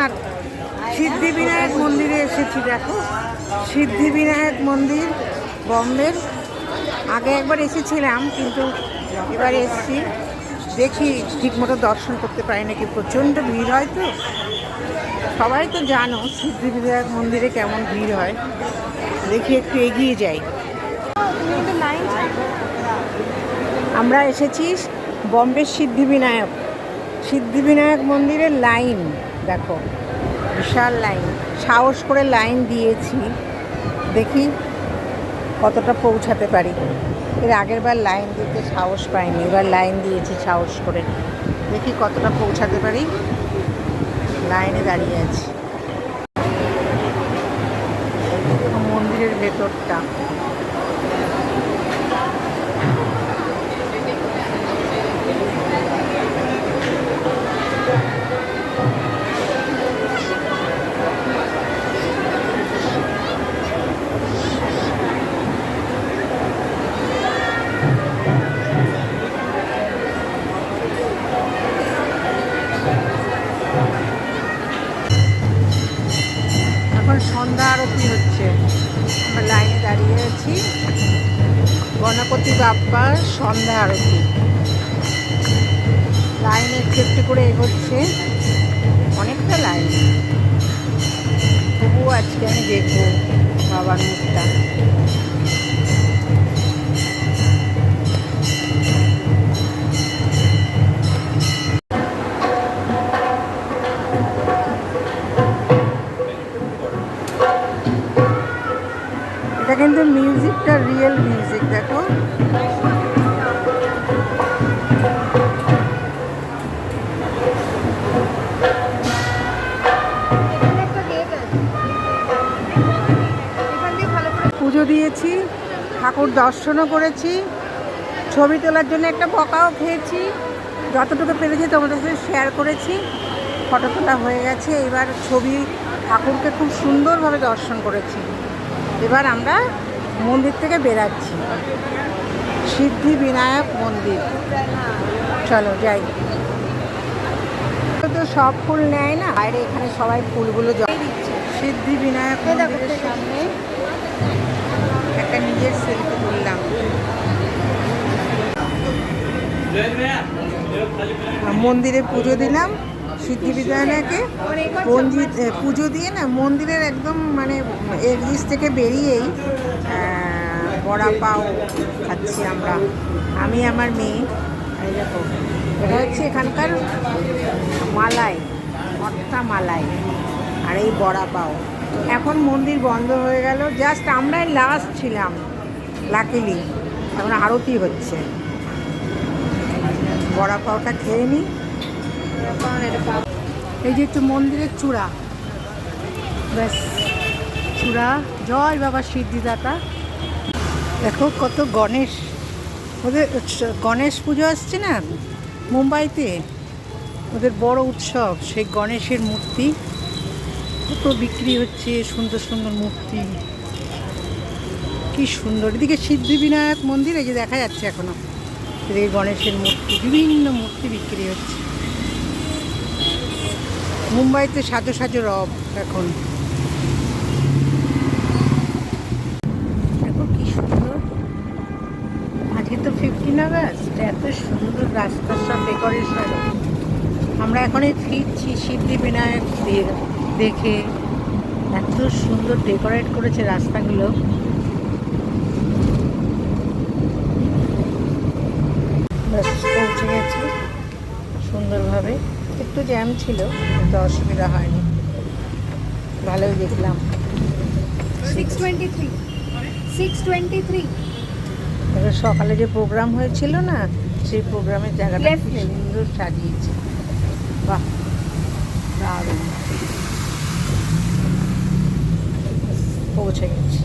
সিদ্ধিবিনায়ক সিদ্ধিবিনায়ক মন্দিরে এসেছি, দেখো। সিদ্ধিবিনায়ক মন্দির, বম্বের। আগে একবার এসেছিলাম, কিন্তু এবার এসেছি। দেখি ঠিকমতো দর্শন করতে পারি নাকি। প্রচণ্ড ভিড় হয় তো। সবাই তো জানো সিদ্ধিবিনায়ক মন্দিরে কেমন ভিড় হয়। দেখি একটু এগিয়ে যাই। আমরা এসেছি বম্বের সিদ্ধিবিনায়ক। সিদ্ধিবিনায়ক মন্দিরের লাইন। দেখো, বিশাল লাইন সাহস করে লাইন দিয়েছি। দেখি কতটা পৌঁছাতে পারি। এর আগের বার লাইন দিতে সাহস পাইনি। এবার লাইন দিয়েছি সাহস করে। দেখি কতটা পৌঁছাতে পারি। লাইনে দাঁড়িয়ে আছি। মন্দিরের ভেতরটা। সন্ধ্যা আরতি হচ্ছে। আমরা লাইনে দাঁড়িয়ে আছি। গণপতি বাপ্পার সন্ধ্যা আরতি। লাইনে একটু একটু করে এগোচ্ছে। অনেকটা লাইন। তবুও আজকে আমি দেখব বাবার মুখটা। কিন্তু মিউজিকটা রিয়েল মিউজিক দেখো। পুজো দিয়েছি, ঠাকুর দর্শনও করেছি, ছবি তোলার জন্য একটা বকাও খেয়েছি। যতটুকু পেরেছি তোমাদের সাথে শেয়ার করেছি। ফটো তোলা হয়ে গেছে, এবার ছবি ঠাকুরকে খুব সুন্দরভাবে দর্শন করেছি। এবার আমরা মন্দির থেকে বেরাচ্ছি। সিদ্ধি বিনায়ক মন্দির। চলো যাই। তো সব ফুল নেয় না? বাইরে এখানে সবাই ফুলগুলো জ- সিদ্ধি বিনায়ক মন্দিরের সামনে একটা নিজের সেলফি তুললাম। মন্দিরে পুজো দিলাম। সিদ্ধি বিনায়কে পঞ্জিত পুজো দিয়ে না, মন্দিরের একদম মানে এক্সিস থেকে বেরিয়েই বড়া পাও খাচ্ছি আমরা। আমি, আমার মেয়ে এটা হচ্ছে এখানকার মালাই অর্থা মালাই, আর এই বড়া পাও। এখন মন্দির বন্ধ হয়ে গেল জাস্ট আমরাই লাস্ট ছিলাম লাকিলি এখন আরতি হচ্ছে। বড়া পাওটা খেয়ে নিই এই যে একটু মন্দিরের চূড়া। ব্যাস, চূড়া। জয় বাবা সিদ্ধিদাতা। দেখো কত গণেশ। ওদের গণেশ পুজো আসছে না মুম্বাইতে? ওদের বড় উৎসব, সেই গণেশের মূর্তি। কত বিক্রি হচ্ছে, সুন্দর সুন্দর মূর্তি। কি সুন্দর। এদিকে সিদ্ধিবিনায়ক মন্দির, এই যে দেখা যাচ্ছে এখনও। এদিকে গণেশের মূর্তি, বিভিন্ন মূর্তি বিক্রি হচ্ছে। মুম্বাইতে সাজো সাজো রব এখন। দেখো কি সুন্দর। আজকে তো ফিফটিন আগস্ট এত সুন্দর রাস্তার সব ডেকোরেশন আমরা এখন এই ফিরছি সিদ্ধি বিনায়ক দেখে। এত সুন্দর ডেকোরেট করেছে রাস্তাগুলো। পৌঁছে গেছি সুন্দরভাবে। একটু জ্যাম ছিল কিন্তু অসুবিধা হয়নি। ভালোই দেখলাম। 623 623 এবার সকালে যে প্রোগ্রাম হয়েছিল না সেই প্রোগ্রামের জায়গাটা lane. সুন্দর সাজিয়েছে। বাহ দারুণ। পৌঁছে গেছি।